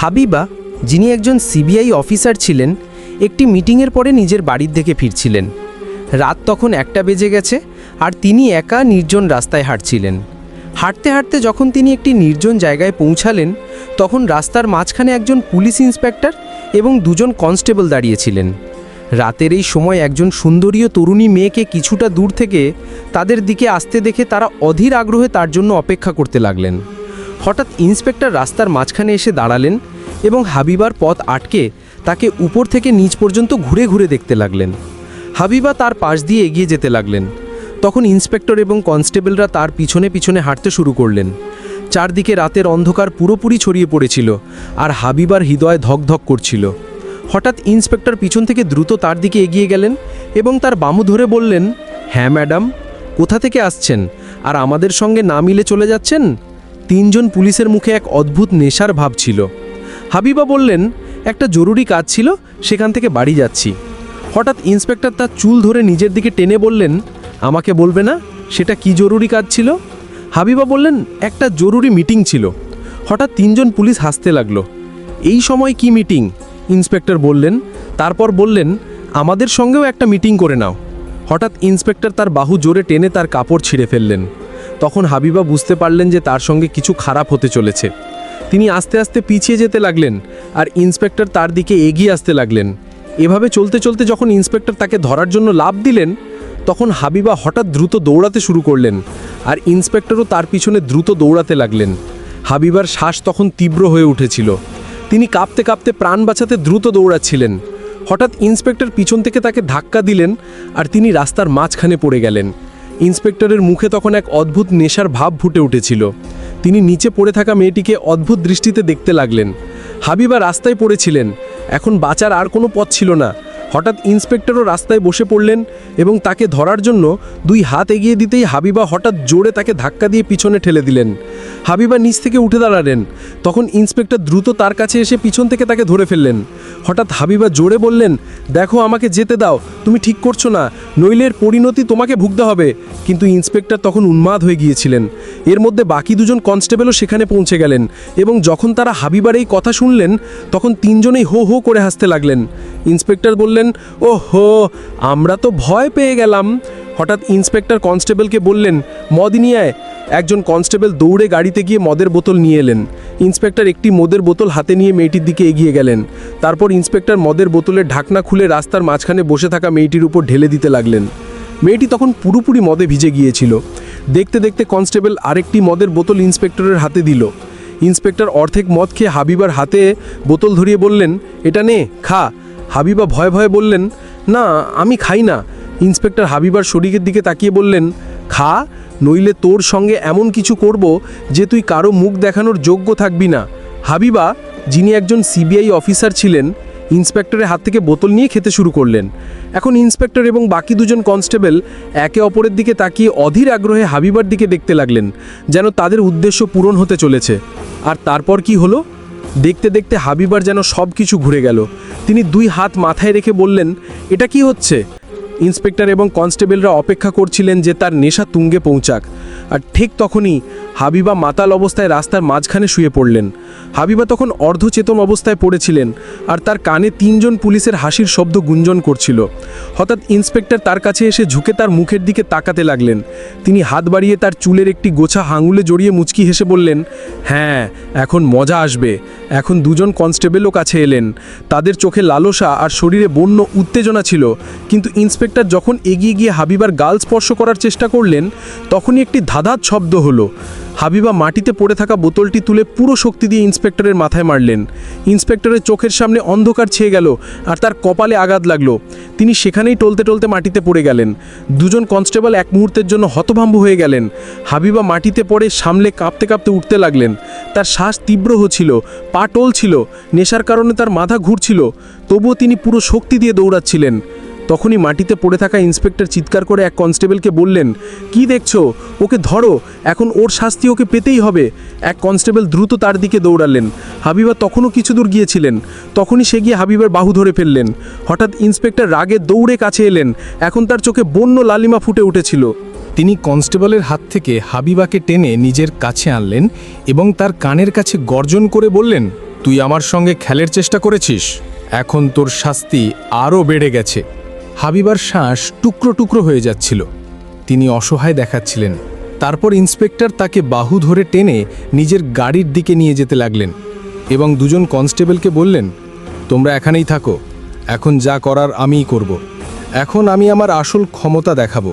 হাবিবা, যিনি একজন CBI officer ছিলেন, একটি মিটিংয়ের পরে নিজের বাড়ির দিকে ফিরছিলেন। রাত তখন একটা বেজে গেছে আর তিনি একা নির্জন রাস্তায় হাঁটছিলেন। হাঁটতে হাঁটতে যখন তিনি একটি নির্জন জায়গায় পৌঁছালেন, তখন রাস্তার মাঝখানে একজন পুলিশ ইন্সপেক্টর এবং দুজন কনস্টেবল দাঁড়িয়েছিলেন। রাতের এই সময় একজন সুন্দরীয় তরুণী মেয়েকে কিছুটা দূর থেকে তাদের দিকে আসতে দেখে তারা অধীর আগ্রহে তার জন্য অপেক্ষা করতে লাগলেন। হঠাৎ ইন্সপেক্টর রাস্তার মাঝখানে এসে দাঁড়ালেন এবং হাবিবার পথ আটকে তাকে উপর থেকে নিচ পর্যন্ত ঘুরে ঘুরে দেখতে লাগলেন। হাবিবা তার পাশ দিয়ে এগিয়ে যেতে লাগলেন। তখন ইন্সপেক্টর এবং কনস্টেবলরা তার পিছনে পিছনে হাঁটতে শুরু করলেন। চারদিকে রাতের অন্ধকার পুরোপুরি ছড়িয়ে পড়েছিল আর হাবিবার হৃদয় ধকধক করছিল। হঠাৎ ইন্সপেক্টর পিছন থেকে দ্রুত তার দিকে এগিয়ে গেলেন এবং তার বামু ধরে বললেন হ্যাঁ ম্যাডাম, কোথা থেকে আসছেন? আর আমাদের সঙ্গে না মিলে চলে যাচ্ছেন? তিনজন পুলিশের মুখে এক অদ্ভুত নেশার ভাব ছিল। হাবিবা বললেন, একটা জরুরি কাজ ছিল, সেখান থেকে বাড়ি যাচ্ছি। হঠাৎ ইন্সপেক্টর তার চুল ধরে নিজের দিকে টেনে বললেন, আমাকে বলবে না? সেটা কি জরুরি কাজ ছিল? হাবিবা বললেন, একটা জরুরি মিটিং ছিল। হঠাৎ তিনজন পুলিশ হাসতে লাগল। এই সময় কি মিটিং? ইন্সপেক্টর বললেন। তারপর বললেন, আমাদের সঙ্গেও একটা মিটিং করে নাও। হঠাৎ ইন্সপেক্টর তার বাহু জোরে টেনে তার কাপড় ছিঁড়ে ফেললেন। তখন হাবিবা বুঝতে পারলেন যে তার সঙ্গে কিছু খারাপ হতে চলেছে। তিনি আস্তে আস্তে পিছিয়ে যেতে লাগলেন আর ইন্সপেক্টর তার দিকে এগিয়ে আসতে লাগলেন। এভাবে চলতে চলতে যখন ইন্সপেক্টর তাকে ধরার জন্য লাভ দিলেন, তখন হাবিবা হঠাৎ দ্রুত দৌড়াতে শুরু করলেন আর ইন্সপেক্টরও তার পিছনে দ্রুত দৌড়াতে লাগলেন। হাবিবার শ্বাস তখন তীব্র হয়ে উঠেছিল। তিনি কাঁপতে কাঁপতে প্রাণ বাঁচাতে দ্রুত দৌড়াচ্ছিলেন। হঠাৎ ইন্সপেক্টর পিছন থেকে তাকে ধাক্কা দিলেন আর তিনি রাস্তার মাঝখানে পড়ে গেলেন। ইন্সপেক্টরের মুখে তখন এক অদ্ভুত নেশার ভাব ফুটে উঠেছিল। তিনি নিচে পড়ে থাকা মেয়েটিকে অদ্ভুত দৃষ্টিতে দেখতে লাগলেন। হাবিবা রাস্তায় পড়েছিলেন। এখন বাঁচার আর কোনো পথ ছিল না। হঠাৎ ইন্সপেক্টরও রাস্তায় বসে পড়লেন এবং তাকে ধরার জন্য দুই হাত এগিয়ে দিতেই হাবিবা হঠাৎ জোরে তাকে ধাক্কা দিয়ে পিছনে ঠেলে দিলেন। হাবিবা নিচ থেকে উঠে দাঁড়ালেন। তখন ইন্সপেক্টর দ্রুত তার কাছে এসে পিছন থেকে তাকে ধরে ফেললেন। হঠাৎ হাবিবা জোরে বললেন, দেখো, আমাকে যেতে দাও। তুমি ঠিক করছ না। নইলের পরিণতি তোমাকে ভুগতে হবে। কিন্তু ইন্সপেক্টর তখন উন্মাদ হয়ে গিয়েছিলেন। এর মধ্যে বাকি দুজন কনস্টেবলও সেখানে পৌঁছে গেলেন এবং যখন তারা হাবিবার এই কথা শুনলেন, তখন তিনজনেই হো হো করে হাসতে লাগলেন। ইন্সপেক্টর বললেন ও হো আমরা তো ভয় পেয়ে গেলাম। হঠাৎ ইন্সপেক্টর কনস্টেবলকে বললেন, মদ নিয়ে একজন কনস্টেবল দৌড়ে গাড়িতে গিয়ে মদের বোতল নিয়ে এলেন। ইন্সপেক্টর একটি মদের বোতল হাতে নিয়ে মেয়েটির দিকে এগিয়ে গেলেন। তারপর ইন্সপেক্টর মদের বোতলের ঢাকনা খুলে রাস্তার মাঝখানে বসে থাকা মেয়েটির উপর ঢেলে দিতে লাগলেন। মেয়েটি তখন পুরোপুরি মদে ভিজে গিয়েছিল। দেখতে দেখতে কনস্টেবল আরেকটি মদের বোতল ইন্সপেক্টরের হাতে দিল। ইন্সপেক্টর অর্ধেক মদ খেয়ে হাবিবার হাতে বোতল ধরিয়ে বললেন, এটা নে, খা। হাবিবা ভয়ে ভয়ে বললেন, না, আমি খাই না। ইন্সপেক্টর হাবিবার শরীরের দিকে তাকিয়ে বললেন, খা, নইলে তোর সঙ্গে এমন কিছু করব যে তুই কারও মুখ দেখানোর যোগ্য থাকবি না। হাবিবা, যিনি একজন সিবিআই অফিসার ছিলেন, ইন্সপেক্টরের হাত থেকে বোতল নিয়ে খেতে শুরু করলেন। এখন ইন্সপেক্টর এবং বাকি দুজন কনস্টেবল একে অপরের দিকে তাকিয়ে অধীর আগ্রহে হাবিবার দিকে দেখতে লাগলেন, যেন তাদের উদ্দেশ্য পূরণ হতে চলেছে। আর তারপর কি হলো? দেখতে দেখতে হাবিবার যেন সব কিছু ঘুরে গেল। তিনি দুই হাত মাথায় রেখে বললেন, এটা কি হচ্ছে? ইন্সপেক্টর এবং কনস্টেবলরা অপেক্ষা করছিলেন যে তার নেশা তুঙ্গে পৌঁছাক। আর ঠিক তখনই হাবিবা মাতাল অবস্থায় রাস্তার মাঝখানে শুয়ে পড়লেন। হাবিবা তখন অর্ধচেতন অবস্থায় পড়েছিলেন আর তার কানে তিনজন পুলিশের হাসির শব্দ গুঞ্জন করছিল। হঠাৎ ইন্সপেক্টর তার কাছে এসে ঝুঁকে তার মুখের দিকে তাকাতে লাগলেন। তিনি হাত বাড়িয়ে তার চুলের একটি গোছা হাঙুলে জড়িয়ে মুচকি হেসে বললেন হ্যাঁ এখন মজা আসবে। এখন দুজন কনস্টেবলও কাছে এলেন। তাদের চোখে লালসা আর শরীরে বন্য উত্তেজনা ছিল। কিন্তু ইন্সপেক্টর যখন এগিয়ে গিয়ে হাবিবার গাল স্পর্শ করার চেষ্টা করলেন, তখনই একটি ধাঁধাত শব্দ হলো। হাবিবা মাটিতে পড়ে থাকা বোতলটি তুলে পুরো শক্তি দিয়ে ইন্সপেক্টরের মাথায় মারলেন। ইন্সপেক্টরের চোখের সামনে অন্ধকার ছেয়ে গেল আর তার কপালে আঘাত লাগল। তিনি সেখানেই টলতে টলতে মাটিতে পড়ে গেলেন। দুজন কনস্টেবল এক মুহূর্তের জন্য হতভম্ব হয়ে গেলেন। হাবিবা মাটিতে পড়ে সামলে কাঁপতে কাঁপতে উঠতে লাগলেন। তার শ্বাস তীব্র হচ্ছিল, পা টলছিল, নেশার কারণে তার মাথা ঘুরছিল। তবুও তিনি পুরো শক্তি দিয়ে দৌড়াচ্ছিলেন। তখনই মাটিতে পড়ে থাকা ইন্সপেক্টর চিৎকার করে এক কনস্টেবলকে বললেন, কি দেখছ? ওকে ধরো, এখন ওর শাস্তি ওকে পেতেই হবে। এক কনস্টেবল দ্রুত তার দিকে দৌড়ালেন। হাবিবা তখনও কিছু দূর গিয়েছিলেন। তখনই সে গিয়ে হাবিবার বাহু ধরে ফেললেন। হঠাৎ ইন্সপেক্টর রাগে দৌড়ে কাছে এলেন। এখন তার চোখে বন্য লালিমা ফুটে উঠেছিল। তিনি কনস্টেবলের হাত থেকে হাবিবাকে টেনে নিজের কাছে আনলেন এবং তার কানের কাছে গর্জন করে বললেন, তুই আমার সঙ্গে খেলের চেষ্টা করেছিস। এখন তোর শাস্তি আরও বেড়ে গেছে। হাবিবার শ্বাস টুকরো টুকরো হয়ে যাচ্ছিল। তিনি অসহায় দেখাচ্ছিলেন। তারপর ইন্সপেক্টর তাকে বাহু ধরে টেনে নিজের গাড়ির দিকে নিয়ে যেতে লাগলেন এবং দুজন কনস্টেবলকে বললেন, তোমরা এখানেই থাকো। এখন যা করার আমিই করব। এখন আমি আমার আসল ক্ষমতা দেখাবো।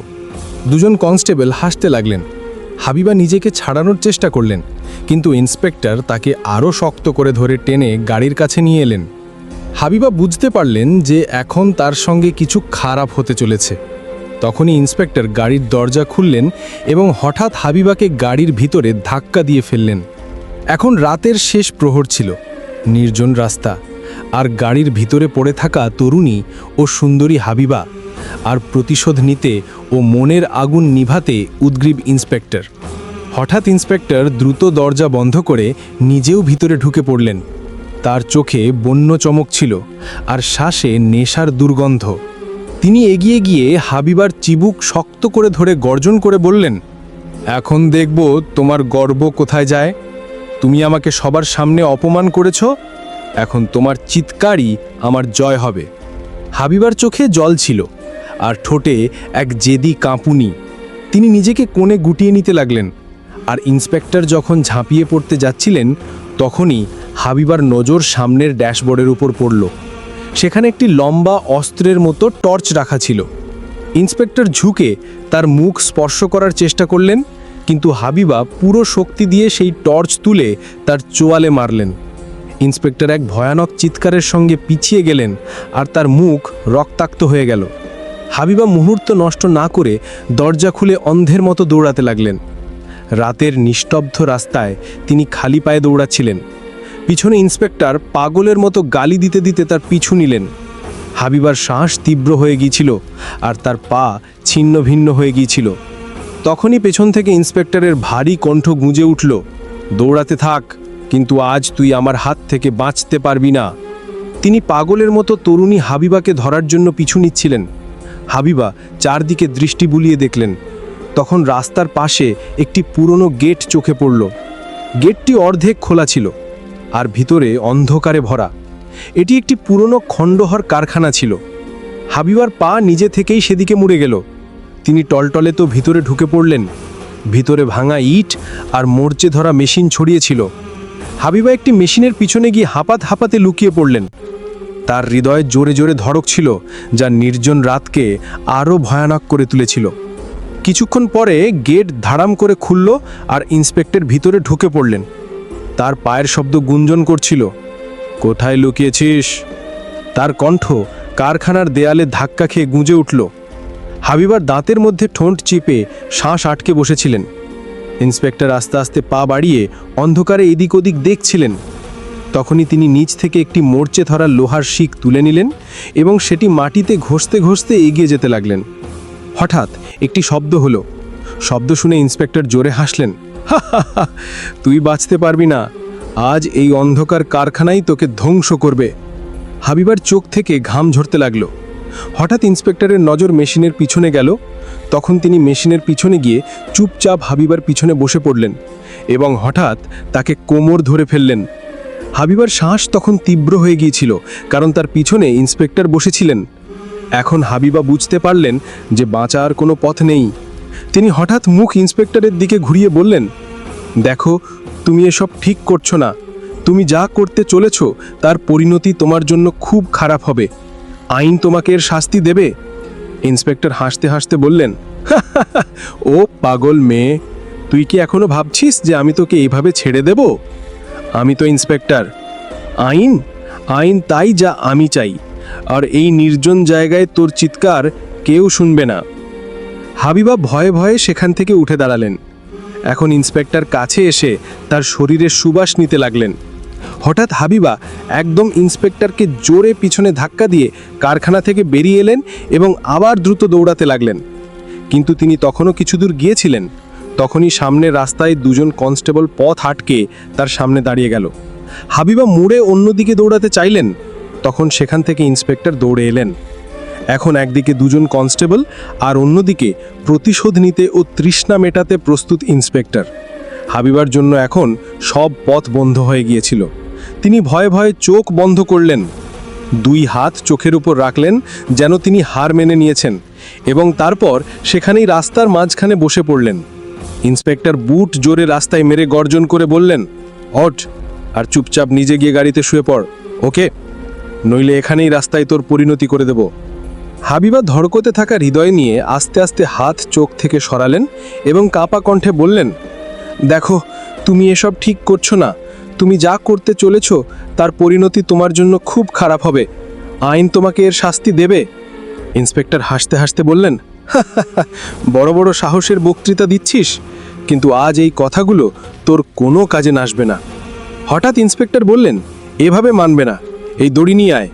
দুজন কনস্টেবল হাসতে লাগলেন। হাবিবা নিজেকে ছাড়ানোর চেষ্টা করলেন, কিন্তু ইন্সপেক্টর তাকে আরও শক্ত করে ধরে টেনে গাড়ির কাছে নিয়ে এলেন। হাবিবা বুঝতে পারলেন যে এখন তার সঙ্গে কিছু খারাপ হতে চলেছে। তখনই ইন্সপেক্টর গাড়ির দরজা খুললেন এবং হঠাৎ হাবিবাকে গাড়ির ভিতরে ধাক্কা দিয়ে ফেললেন। এখন রাতের শেষ প্রহর ছিল, নির্জন রাস্তা, আর গাড়ির ভিতরে পড়ে থাকা তরুণী ও সুন্দরী হাবিবা, আর প্রতিশোধ নিতে ও মনের আগুন নিভাতে উদ্গ্রীব ইন্সপেক্টর। হঠাৎ ইন্সপেক্টর দ্রুত দরজা বন্ধ করে নিজেও ভিতরে ঢুকে পড়লেন। তার চোখে বন্য চমক ছিল আর শ্বাসে নেশার দুর্গন্ধ। তিনি এগিয়ে গিয়ে হাবিবার চিবুক শক্ত করে ধরে গর্জন করে বললেন, এখন দেখব তোমার গর্ব কোথায় যায়। তুমি আমাকে সবার সামনে অপমান করেছ। এখন তোমার চিৎকারই আমার জয় হবে। হাবিবার চোখে জল ছিল আর ঠোঁটে এক জেদি কাঁপুনি। তিনি নিজেকে কোণে গুটিয়ে নিতে লাগলেন আর ইন্সপেক্টর যখন ঝাঁপিয়ে পড়তে যাচ্ছিলেন, তখনই হাবিবার নজর সামনের ড্যাশবোর্ডের উপর পড়ল। সেখানে একটি লম্বা অস্ত্রের মতো টর্চ রাখা ছিল। ইন্সপেক্টর ঝুঁকে তার মুখ স্পর্শ করার চেষ্টা করলেন, কিন্তু হাবিবা পুরো শক্তি দিয়ে সেই টর্চ তুলে তার চোয়ালে মারলেন। ইন্সপেক্টর এক ভয়ানক চিৎকারের সঙ্গে পিছিয়ে গেলেন আর তার মুখ রক্তাক্ত হয়ে গেল। হাবিবা মুহূর্ত নষ্ট না করে দরজা খুলে অন্ধের মতো দৌড়াতে লাগলেন। রাতের নিস্তব্ধ রাস্তায় তিনি খালি পায়ে দৌড়াচ্ছিলেন। পিছনে ইন্সপেক্টর পাগলের মতো গালি দিতে দিতে তার পিছু নিলেন। হাবিবার শ্বাস তীব্র হয়ে গিয়েছিল আর তার পা ছিন্ন ভিন্ন হয়ে গিয়েছিল। তখনই পেছন থেকে ইন্সপেক্টরের ভারী কণ্ঠ গুঁজে উঠল, দৌড়াতে থাক, কিন্তু আজ তুই আমার হাত থেকে বাঁচতে পারবি না। তিনি পাগলের মতো তরুণী হাবিবাকে ধরার জন্য পিছু নিচ্ছিলেন। হাবিবা চারদিকে দৃষ্টি বুলিয়ে দেখলেন। তখন রাস্তার পাশে একটি পুরনো গেট চোখে পড়ল। গেটটি অর্ধেক খোলা ছিল। আর ভিতরে অন্ধকারে ভরা। এটি একটি পুরনো খণ্ডহর কারখানা ছিল। হাবিবার পা নিজে থেকেই সেদিকে মুড়ে গেল। তিনি টলটলে তো ভিতরে ঢুকে পড়লেন। ভিতরে ভাঙা ইট আর মোর্চে ধরা মেশিন ছড়িয়েছিল হাবিবা একটি মেশিনের পিছনে গিয়ে হাঁপাত হাঁপাতে লুকিয়ে পড়লেন। তার হৃদয়ে জোরে জোরে ধড়ক ছিল, যা নির্জন রাতকে আরও ভয়ানক করে তুলেছিল। কিছুক্ষণ পরে গেট ধারাম করে খুলল আর ইন্সপেক্টর ভিতরে ঢুকে পড়লেন। তার পায়ের শব্দ গুঞ্জন করছিল। কোথায় লুকিয়েছিস? তার কণ্ঠ কারখানার দেয়ালে ধাক্কা খেয়ে গুঁজে উঠল। হাবিবার দাঁতের মধ্যে ঠোঁট চিপে শ্বাস আটকে বসেছিলেন। ইন্সপেক্টর আস্তে আস্তে পা বাড়িয়ে অন্ধকারে এদিক ওদিক দেখছিলেন। তখনই তিনি নিচ থেকে একটি মোর্চে ধরা লোহার শিক তুলে নিলেন এবং সেটি মাটিতে ঘষতে ঘষতে এগিয়ে যেতে লাগলেন। হঠাৎ একটি শব্দ হলো। শব্দ শুনে ইন্সপেক্টর জোরে হাসলেন। "হা হা হা, তুই বাঁচতে পারবি না। আজ এই অন্ধকার কারখানাই তোকে ধ্বংস করবে। হাবিবার চোখ থেকে ঘাম ঝরতে লাগল। হঠাৎ ইন্সপেক্টরের নজর মেশিনের পিছনে গেল। তখন তিনি মেশিনের পিছনে গিয়ে চুপচাপ হাবিবার পিছনে বসে পড়লেন এবং হঠাৎ তাকে কোমর ধরে ফেললেন। হাবিবার শ্বাস তখন তীব্র হয়ে গিয়েছিল, কারণ তার পিছনে ইন্সপেক্টর বসেছিলেন। এখন হাবিবা বুঝতে পারলেন যে বাঁচার কোনো পথ নেই। তিনি হঠাৎ মুখ ইন্সপেক্টরের দিকে ঘুরিয়ে বললেন, দেখো, তুমি এসব ঠিক করছ না। তুমি যা করতে চলেছ, তার পরিণতি তোমার জন্য খুব খারাপ হবে। আইন তোমাকে এর শাস্তি দেবে? ইন্সপেক্টর হাসতে হাসতে বললেন, ও পাগল মেয়ে, তুই কি এখনও ভাবছিস যে আমি তোকে এইভাবে ছেড়ে দেব? আমি তো ইন্সপেক্টর। আইন আইন তাই যা আমি চাই। আর এই নির্জন জায়গায় তোর চিৎকার কেউ শুনবে না। হাবিবা ভয়ে ভয়ে সেখান থেকে উঠে দাঁড়ালেন। এখন ইন্সপেক্টর কাছে এসে তার শরীরের সুবাস নিতে লাগলেন। হঠাৎ হাবিবা একদম ইন্সপেক্টরকে জোরে পিছনে ধাক্কা দিয়ে কারখানা থেকে বেরিয়ে এলেন এবং আবার দ্রুত দৌড়াতে লাগলেন। কিন্তু তিনি তখনও কিছু দূর গিয়েছিলেন। তখনই সামনে রাস্তায় দুজন কনস্টেবল পথ আটকে তার সামনে দাঁড়িয়ে গেল। হাবিবা মুড়ে অন্যদিকে দৌড়াতে চাইলেন। তখন সেখান থেকে ইন্সপেক্টর দৌড়ে এলেন। এখন একদিকে দুজন কনস্টেবল আর অন্যদিকে প্রতিশোধ নিতে ও তৃষ্ণা মেটাতে প্রস্তুত ইন্সপেক্টর। হাবিবার জন্য এখন সব পথ বন্ধ হয়ে গিয়েছিল। তিনি ভয়ে ভয়ে চোখ বন্ধ করলেন। দুই হাত চোখের উপর রাখলেন যেন তিনি হার মেনে নিয়েছেন এবং তারপর সেখানেই রাস্তার মাঝখানে বসে পড়লেন। ইন্সপেক্টর বুট জোরে রাস্তায় মেরে গর্জন করে বললেন অট আর চুপচাপ নিজে গিয়ে গাড়িতে শুয়ে পড়। ওকে, নইলে এখানেই রাস্তায় তোর পরিণতি করে দেব। হাবিবা ধড়কতে থাকা হৃদয় নিয়ে আস্তে আস্তে হাত চোখ থেকে সরালেন এবং কাঁপা কণ্ঠে বললেন, দেখো, তুমি এসব ঠিক করছ না। তুমি যা করতে চলেছ, তার পরিণতি তোমার জন্য খুব খারাপ হবে। আইন তোমাকে এর শাস্তি দেবে। ইন্সপেক্টর হাসতে হাসতে বললেন বড় বড় সাহসের বক্তৃতা দিচ্ছিস, কিন্তু আজ এই কথাগুলো তোর কোনো কাজে নাসবে না। হঠাৎ ইন্সপেক্টর বললেন, এভাবে মানবে না। এই দড়ি নিয়ে আয়।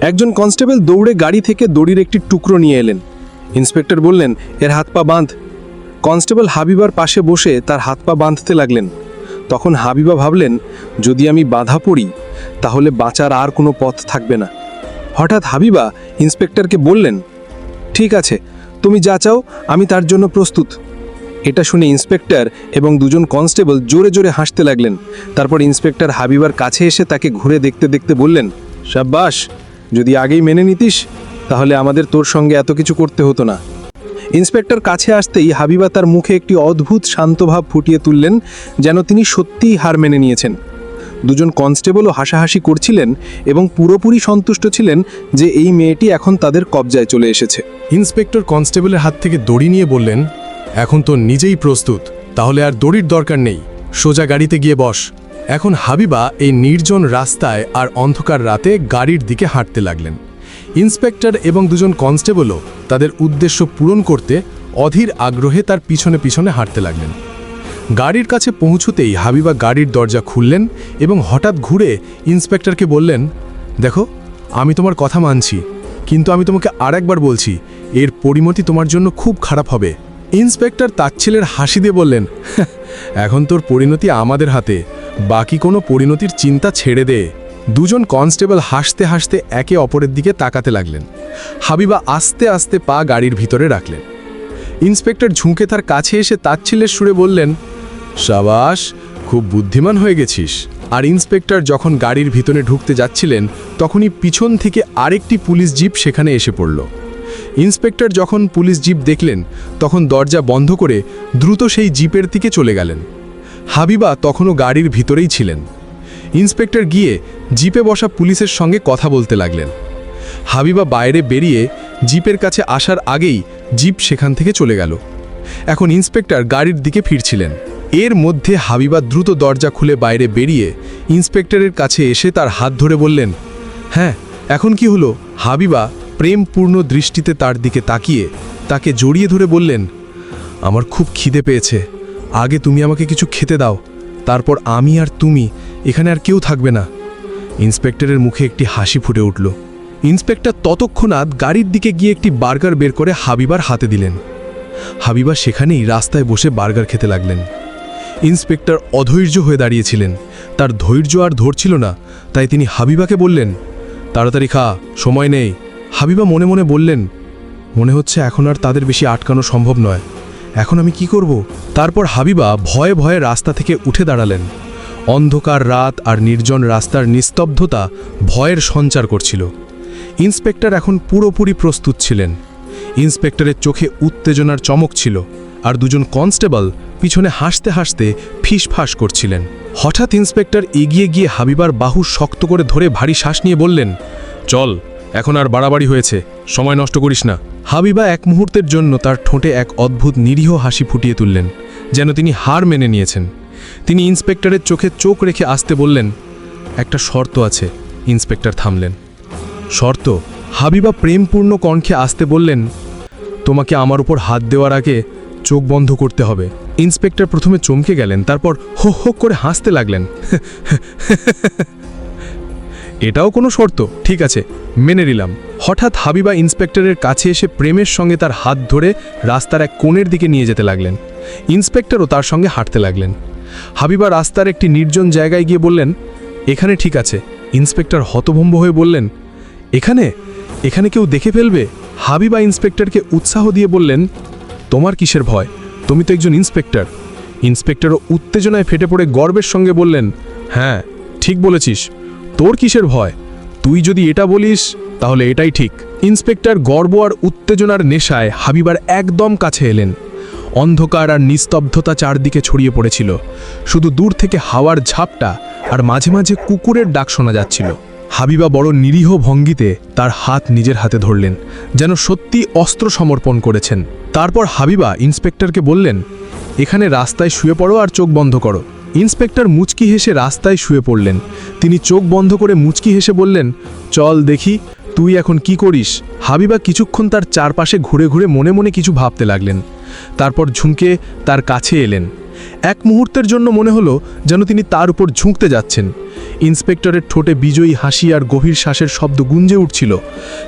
একজন কনস্টেবল দৌড়ে গাড়ি থেকে দড়ির একটি টুকরো নিয়ে এলেন। ইন্সপেক্টর বললেন, এর হাত পা বাঁধ। কনস্টেবল হাবিবার পাশে বসে তার হাত পা বাঁধতে লাগলেন। তখন হাবিবা ভাবলেন, যদি আমি বাধা পড়ি, তাহলে বাঁচার আর কোনো পথ থাকবে না। হঠাৎ হাবিবা ইন্সপেক্টরকে বললেন, ঠিক আছে, তুমি যা চাও, আমি তার জন্য প্রস্তুত। এটা শুনে ইন্সপেক্টর এবং দুজন কনস্টেবল জোরে জোরে হাসতে লাগলেন। তারপর ইন্সপেক্টর হাবিবার কাছে এসে তাকে ঘুরে দেখতে দেখতে বললেন সাব্বাস যদি আগেই মেনে নিতিস, তাহলে আমাদের তোর সঙ্গে এত কিছু করতে হতো না। ইন্সপেক্টর কাছে আসতেই হাবিবা তার মুখে একটি অদ্ভুত শান্তভাব ফুটিয়ে তুললেন, যেন তিনি সত্যিই হার মেনে নিয়েছেন। দুজন কনস্টেবলও হাসাহাসি করছিলেন এবং পুরোপুরি সন্তুষ্ট ছিলেন যে এই মেয়েটি এখন তাদের কবজায় চলে এসেছে। ইন্সপেক্টর কনস্টেবলের হাত থেকে দড়ি নিয়ে বললেন, এখন তো নিজেই প্রস্তুত, তাহলে আর দড়ির দরকার নেই। সোজা গাড়িতে গিয়ে বস। এখন হাবিবা এই নির্জন রাস্তায় আর অন্ধকার রাতে গাড়ির দিকে হাঁটতে লাগলেন। ইন্সপেক্টর এবং দুজন কনস্টেবলও তাদের উদ্দেশ্য পূরণ করতে অধীর আগ্রহে তার পিছনে পিছনে হাঁটতে লাগলেন। গাড়ির কাছে পৌঁছতেই হাবিবা গাড়ির দরজা খুললেন এবং হঠাৎ ঘুরে ইন্সপেক্টরকে বললেন, দেখো, আমি তোমার কথা মানছি, কিন্তু আমি তোমাকে আরেকবার বলছি, এর পরিণতি তোমার জন্য খুব খারাপ হবে। ইন্সপেক্টর তাচ্ছিলের হাসি দিয়ে বললেন এখন তোর পরিণতি আমাদের হাতে বাকি কোনো পরিণতির চিন্তা ছেড়ে দে দুজন কনস্টেবল হাসতে হাসতে একে অপরের দিকে তাকাতে লাগলেন। হাবিবা আস্তে আস্তে পা গাড়ির ভিতরে রাখলেন। ইন্সপেক্টর ঝুঁকে তার কাছে এসে তাচ্ছিলের সুরে বললেন, সাবাস, খুব বুদ্ধিমান হয়ে গেছিস। আর ইন্সপেক্টর যখন গাড়ির ভিতরে ঢুকতে যাচ্ছিলেন, তখনই পিছন থেকে আরেকটি পুলিশ জিপ সেখানে এসে পড়ল। ইন্সপেক্টর যখন পুলিশ জিপ দেখলেন, তখন দরজা বন্ধ করে দ্রুত সেই জিপের দিকে চলে গেলেন। হাবিবা তখনও গাড়ির ভিতরেই ছিলেন। ইন্সপেক্টর গিয়ে জিপে বসা পুলিশের সঙ্গে কথা বলতে লাগলেন। হাবিবা বাইরে বেরিয়ে জিপের কাছে আসার আগেই জিপ সেখান থেকে চলে গেল। এখন ইন্সপেক্টর গাড়ির দিকে ফিরছিলেন। এর মধ্যে হাবিবা দ্রুত দরজা খুলে বাইরে বেরিয়ে ইন্সপেক্টরের কাছে এসে তার হাত ধরে বললেন হ্যাঁ এখন কি হলো? হাবিবা প্রেমপূর্ণ দৃষ্টিতে তার দিকে তাকিয়ে তাকে জড়িয়ে ধরে বললেন, আমার খুব খিদে পেয়েছে। আগে তুমি আমাকে কিছু খেতে দাও, তারপর আমি আর তুমি এখানে আর কেউ থাকবে না। ইন্সপেক্টরের মুখে একটি হাসি ফুটে উঠল। ইন্সপেক্টর ততক্ষণাৎ গাড়ির দিকে গিয়ে একটি বার্গার বের করে হাবিবার হাতে দিলেন। হাবিবা সেখানেই রাস্তায় বসে বার্গার খেতে লাগলেন। ইন্সপেক্টর অধৈর্য হয়ে দাঁড়িয়েছিলেন। তার ধৈর্য আর ধরছিল না, তাই তিনি হাবিবাকে বললেন, তাড়াতাড়ি খা, সময় নেই। হাবিবা মনে মনে বললেন, মনে হচ্ছে এখন আর তাদের বেশি আটকানো সম্ভব নয়। এখন আমি কি করব? তারপর হাবিবা ভয়ে ভয়ে রাস্তা থেকে উঠে দাঁড়ালেন। অন্ধকার রাত আর নির্জন রাস্তার নিস্তব্ধতা ভয়ের সঞ্চার করছিল। ইন্সপেক্টর এখন পুরোপুরি প্রস্তুত ছিলেন। ইন্সপেক্টরের চোখে উত্তেজনার চমক ছিল আর দুজন কনস্টেবল পিছনে হাসতে হাসতে ফিসফাস করছিলেন। হঠাৎ ইন্সপেক্টর এগিয়ে গিয়ে হাবিবার বাহু শক্ত করে ধরে ভারী শ্বাস নিয়ে বললেন, চল, এখন আর বাড়াবাড়ি হয়েছে। সময় নষ্ট করিস না। হাবিবা এক মুহূর্তের জন্য তার ঠোঁটে এক অদ্ভুত নিরীহ হাসি ফুটিয়ে তুললেন, যেন তিনি হার মেনে নিয়েছেন। তিনি ইন্সপেক্টরের চোখে চোখ রেখে আসতে বললেন, একটা শর্ত আছে, ইন্সপেক্টর থামলেন। শর্ত? হাবিবা প্রেমপূর্ণ কণ্ঠে আসতে বললেন, তোমাকে আমার উপর হাত দেওয়ার আগে চোখ বন্ধ করতে হবে। ইন্সপেক্টর প্রথমে চমকে গেলেন, তারপর হো হো করে হাসতে লাগলেন। এটাও কোনো শর্ত। ঠিক আছে, মেনে নিলাম। হঠাৎ হাবিবা ইন্সপেক্টরের কাছে এসে প্রেমের সঙ্গে তার হাত ধরে রাস্তার এক কোণের দিকে নিয়ে যেতে লাগলেন। ইন্সপেক্টরও তার সঙ্গে হাঁটতে লাগলেন। হাবিবা রাস্তার একটি নির্জন জায়গায় গিয়ে বললেন, এখানে ঠিক আছে। ইন্সপেক্টর হতভম্ব হয়ে বললেন, এখানে? এখানে কেউ দেখে ফেলবে? হাবিবা ইন্সপেক্টরকে উৎসাহ দিয়ে বললেন, তোমার কিসের ভয়? তুমি তো একজন ইন্সপেক্টর। ইন্সপেক্টরও উত্তেজনায় ফেটে পড়ে গর্বের সঙ্গে বললেন হ্যাঁ ঠিক বলেছিস। তোর কিসের ভয়? তুই যদি এটা বলিস, তাহলে এটাই ঠিক। ইন্সপেক্টর গর্ব আর উত্তেজনার নেশায় হাবিবার একদম কাছে এলেন। অন্ধকার আর নিস্তব্ধতা চারদিকে ছড়িয়ে পড়েছিল। শুধু দূর থেকে হাওয়ার ঝাপটা আর মাঝে মাঝে কুকুরের ডাক শোনা যাচ্ছিল। হাবিবা বড় নিরীহ ভঙ্গিতে তার হাত নিজের হাতে ধরলেন, যেন সত্যি অস্ত্র সমর্পণ করেছেন। তারপর হাবিবা ইন্সপেক্টরকে বললেন, এখানে রাস্তায় শুয়ে পড়ো আর চোখ বন্ধ করো। ইন্সপেক্টর মুচকি হেসে রাস্তায় শুয়ে পড়লেন। তিনি চোখ বন্ধ করে মুচকি হেসে বললেন, চল দেখি, তুই এখন কি করিস? হাবিবা কিছুক্ষণ তার চারপাশে ঘুরে ঘুরে মনে মনে কিছু ভাবতে লাগলেন। তারপর ঝুমকে তার কাছে এলেন। এক মুহূর্তের জন্য মনে হলো যেন তিনি তার উপর ঝুঁকতে যাচ্ছেন। ইন্সপেক্টরের ঠোঁটে বিজয়ী হাসি আর গভীর শ্বাসের শব্দ গুঞ্জে উঠছিল।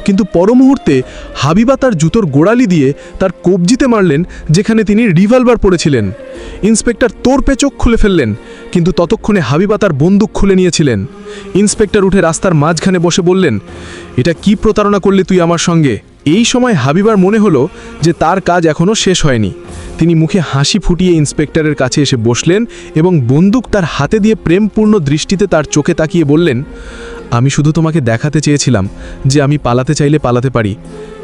কিন্তু পর মুহূর্তে হাবিবা তার জুতোর গোড়ালি দিয়ে তার কবজিতে মারলেন, যেখানে তিনি রিভলভার পড়েছিলেন ইন্সপেক্টর তোরপে চোখ খুলে ফেললেন, কিন্তু ততক্ষণে হাবিবা তার বন্দুক খুলে নিয়েছিলেন। ইন্সপেক্টর উঠে রাস্তার মাঝখানে বসে বললেন, এটা কি প্রতারণা করলে তুই আমার সঙ্গে? এই সময় হাবিবার মনে হলো যে তার কাজ এখনও শেষ হয়নি। তিনি মুখে হাসি ফুটিয়ে ইন্সপেক্টরের কাছে এসে বসলেন এবং বন্দুক তার হাতে দিয়ে প্রেমপূর্ণ দৃষ্টিতে তার চোখে তাকিয়ে বললেন, আমি শুধু তোমাকে দেখাতে চেয়েছিলাম যে আমি পালাতে চাইলে পালাতে পারি।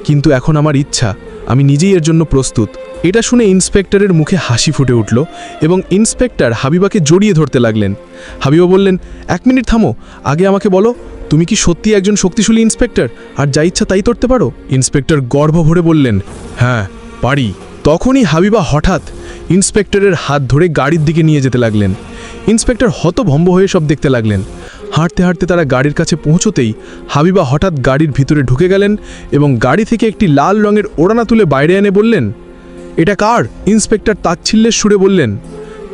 কিন্তু এখন আমার ইচ্ছা, আমি নিজেই এর জন্য প্রস্তুত। এটা শুনে ইন্সপেক্টরের মুখে হাসি ফুটে উঠল এবং ইন্সপেক্টর হাবিবাকে জড়িয়ে ধরতে লাগলেন। হাবিবা বললেন, এক মিনিট থামো, আগে আমাকে বলো, তুমি কি সত্যি একজন শক্তিশালী ইন্সপেক্টর? আর যা ইচ্ছা তাই করতে পারো? ইন্সপেক্টর গর্ব ভরে বললেন হ্যাঁ পারি। তখনই হাবিবা হঠাৎ ইন্সপেক্টরের হাত ধরে গাড়ির দিকে নিয়ে যেতে লাগলেন। ইন্সপেক্টর হতভম্ব হয়ে সব দেখতে লাগলেন। হাঁটতে হাঁটতে তারা গাড়ির কাছে পৌঁছতেই হাবিবা হঠাৎ গাড়ির ভিতরে ঢুকে গেলেন এবং গাড়ি থেকে একটি লাল রঙের ওড়ানা তুলে বাইরে এনে বললেন, এটা কার? ইন্সপেক্টর তাচ্ছিল্যের সুরে বললেন,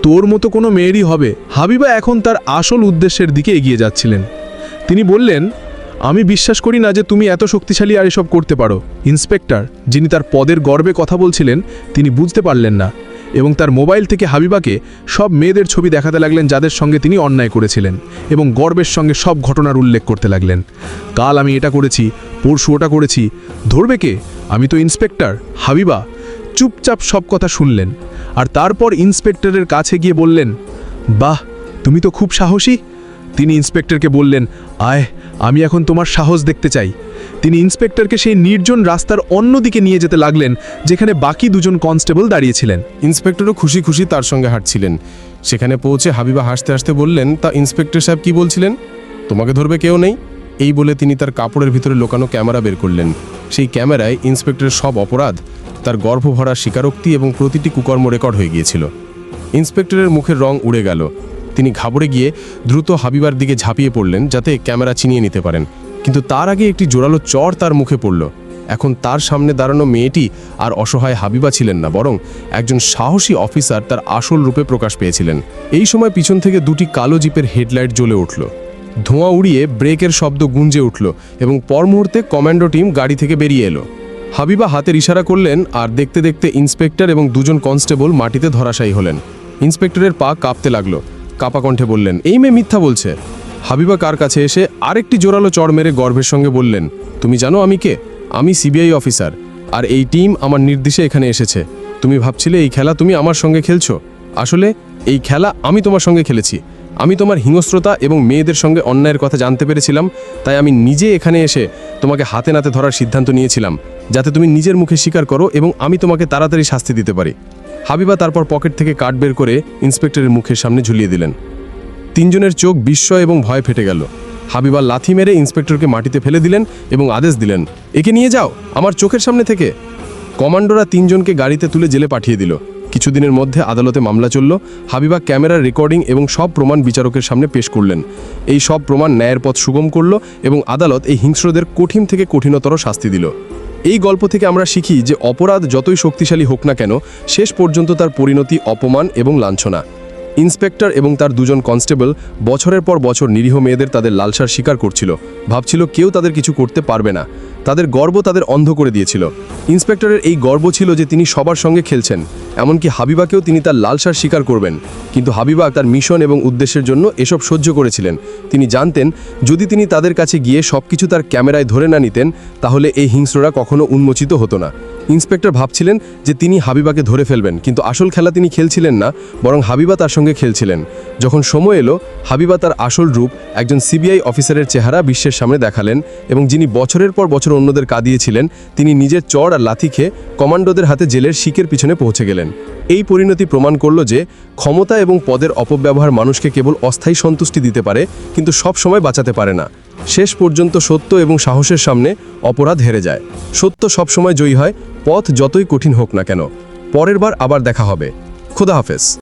তোর মতো কোনো মেয়েরই হবে। হাবিবা এখন তার আসল উদ্দেশ্যের দিকে এগিয়ে যাচ্ছিলেন। তিনি বললেন, আমি বিশ্বাস করি না যে তুমি এত শক্তিশালী আর এসব করতে পারো। ইন্সপেক্টর, যিনি তার পদের গর্বে কথা বলছিলেন, তিনি বুঝতে পারলেন না। এবং তার মোবাইল থেকে হাবিবাকে সব মেয়েদের ছবি দেখাতে লাগলেন যাদের সঙ্গে তিনি অন্যায় করেছিলেন এবং গর্বের সঙ্গে সব ঘটনার উল্লেখ করতে লাগলেন। কাল আমি এটা করেছি, পরশু ওটা করেছি। ধরবে কে? আমি তো ইন্সপেক্টর, হাবিবা। চুপচাপ সব কথা শুনলেন। আর তারপর ইন্সপেক্টরের কাছে গিয়ে বললেন, বাহ, তুমি তো খুব সাহসী। তিনি ইন্সপেক্টরকে বললেন, আয় আমি এখন তোমার সাহস দেখতে চাই। তিনি ইন্সপেক্টরকে সেই নির্জন রাস্তার অন্যদিকে নিয়ে যেতে লাগলেন, যেখানে বাকি দুজন কনস্টেবল দাঁড়িয়েছিলেন। ইন্সপেক্টরও খুশি খুশি তার সঙ্গে হাঁটছিলেন। সেখানে পৌঁছে হাবিবা হাসতে হাসতে বললেন, তা ইন্সপেক্টর সাহেব কি বলছিলেন? তোমাকে ধরবে কেউ নেই? এই বলে তিনি তার কাপড়ের ভিতরে লোকানো ক্যামেরা বের করলেন। সেই ক্যামেরায় ইন্সপেক্টরের সব অপরাধ, তার গর্ভভরা স্বীকারোক্তি এবং প্রতিটি কুকর্ম রেকর্ড হয়ে গিয়েছিল। ইন্সপেক্টরের মুখের রং উড়ে গেল। তিনি ঘাবড়ে গিয়ে দ্রুত হাবিবার দিকে ঝাঁপিয়ে পড়লেন যাতে ক্যামেরা চিনিয়ে নিতে পারেন। কিন্তু তার আগে একটি জোরালো চর তার মুখে পড়ল। এখন তার সামনে দাঁড়ানো মেয়েটি আর অসহায় হাবিবা ছিলেন না, বরং একজন সাহসী অফিসার তার আসল রূপে প্রকাশ পেয়েছিলেন। এই সময় পিছন থেকে দুটি কালো জিপের হেডলাইট জ্বলে উঠল। ধোঁয়া উড়িয়ে ব্রেকের শব্দ গুঞ্জে উঠল এবং পর মুহূর্তে কমান্ডো টিম গাড়ি থেকে বেরিয়ে এলো। হাবিবা হাতের ইশারা করলেন আর দেখতে দেখতে ইন্সপেক্টর এবং দুজন কনস্টেবল মাটিতে ধরাশায়ী হলেন। ইন্সপেক্টরের পা কাঁপতে লাগল। কাপা কণ্ঠে বললেন, এই মেয়ে মিথ্যা বলছে। হাবিবা কার কাছে এসে আরেকটি জোরালো চড় মেরে গর্ভের সঙ্গে বললেন, তুমি জানো আমি কে? আমি সিবিআই অফিসার, আর এই টিম আমার নির্দেশে এখানে এসেছে। তুমি ভাবছিলে এই খেলা তুমি আমার সঙ্গে খেলছো? আসলে এই খেলা আমি তোমার সঙ্গে খেলেছি। আমি তোমার হিংস্রতা এবং মেয়েদের সঙ্গে অন্যায়ের কথা জানতে পেরেছিলাম, তাই আমি নিজে এখানে এসে তোমাকে হাতে নাতে ধরার সিদ্ধান্ত নিয়েছিলাম, যাতে তুমি নিজের মুখে স্বীকার করো এবং আমি তোমাকে তাড়াতাড়ি শাস্তি দিতে পারি। হাবিবা তারপর পকেট থেকে কার্ড বের করে ইন্সপেক্টরের মুখের সামনে ঝুলিয়ে দিলেন। তিনজনের চোখ বিস্ময় এবং ভয় ফেটে গেল। হাবিবা লাথি মেরে ইন্সপেক্টরকে মাটিতে ফেলে দিলেন এবং আদেশ দিলেন, একে নিয়ে যাও, আমার চোখের সামনে থেকে। কমান্ডোরা তিনজনকে গাড়িতে তুলে জেলে পাঠিয়ে দিল। কিছুদিনের মধ্যে আদালতে মামলা চলল। হাবিবা ক্যামেরার রেকর্ডিং এবং সব প্রমাণ বিচারকের সামনে পেশ করলেন। এই সব প্রমাণ ন্যায়ের পথ সুগম করল এবং আদালত এই হিংস্রদের কঠিন থেকে কঠিনতর শাস্তি দিল। এই গল্প থেকে আমরা শিখি যে অপরাধ যতই শক্তিশালী হোক না কেন, শেষ পর্যন্ত তার পরিণতি অপমান এবং লাঞ্ছনা। ইন্সপেক্টর এবং তার দুজন কনস্টেবল বছরের পর বছর নিরীহ মেয়েদের তাদের লালসার শিকার করছিল। ভাবছিল কেউ তাদের কিছু করতে পারবে না। তাদের গর্ব তাদের অন্ধ করে দিয়েছিল। ইন্সপেক্টরের এই গর্ব ছিল যে তিনি সবার সঙ্গে খেলছেন। এমনকি হাবিবাকেও তিনি তার লালসার শিকার করবেন। কিন্তু হাবিবা তার মিশন এবং উদ্দেশ্যের জন্য এসব সহ্য করেছিলেন। তিনি জানতেন, যদি তিনি তাদের কাছে গিয়ে সবকিছু তার ক্যামেরায় ধরে না নিতেন, তাহলে এই হিংস্ররা কখনো উন্মোচিত হতো না। ইন্সপেক্টর ভাবছিলেন যে তিনি হাবিবাকে ধরে ফেলবেন, কিন্তু আসল খেলা তিনি খেলছিলেন না, বরং হাবিবা তার সঙ্গে খেলছিলেন। যখন সময় এলো, হাবিবা তার আসল রূপ একজন সিবিআই অফিসারের চেহারা বিশ্বের সামনে দেখালেন এবং যিনি বছরের পর বছর অন্যদের কাঁদিয়েছিলেন তিনি নিজের চড় আর লাথি খেয়ে কমান্ডোদের হাতে জেলের শিকের পিছনে পৌঁছে গেলেন। এই পরিণতি প্রমাণ করল যে ক্ষমতা এবং পদের অপব্যবহার মানুষকে কেবল অস্থায়ী সন্তুষ্টি দিতে পারে, কিন্তু সব সময় বাঁচাতে পারে না। শেষ পর্যন্ত সত্য এবং সাহসের সামনে অপরাধ হেরে যায়। সত্য সবসময় জয়ী হয়, পথ যতই কঠিন হোক না কেন। পরের বার আবার দেখা হবে। খোদা হাফেজ।